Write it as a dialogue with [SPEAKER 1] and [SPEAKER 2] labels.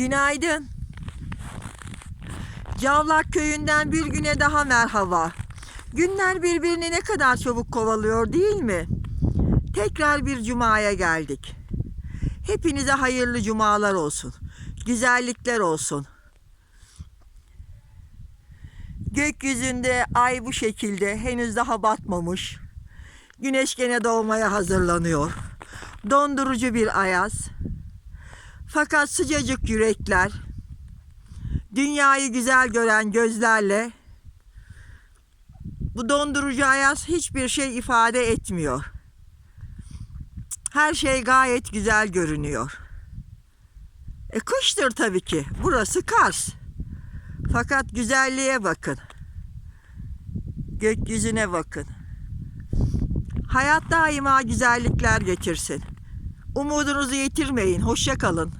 [SPEAKER 1] Günaydın. Cavlak köyünden bir güne daha merhaba. Günler birbirini ne kadar çabuk kovalıyor değil mi? Tekrar bir cumaya geldik. Hepinize hayırlı cumalar olsun. Güzellikler olsun. Gökyüzünde ay bu şekilde henüz daha batmamış. Güneş gene doğmaya hazırlanıyor. Dondurucu bir ayaz. Fakat sıcacık yürekler, dünyayı güzel gören gözlerle bu dondurucu ayaz hiçbir şey ifade etmiyor. Her şey gayet güzel görünüyor. E kıştır tabii ki. Burası Kars. Fakat güzelliğe bakın. Gökyüzüne bakın. Hayat daima güzellikler getirsin. Umudunuzu yitirmeyin. Hoşça kalın.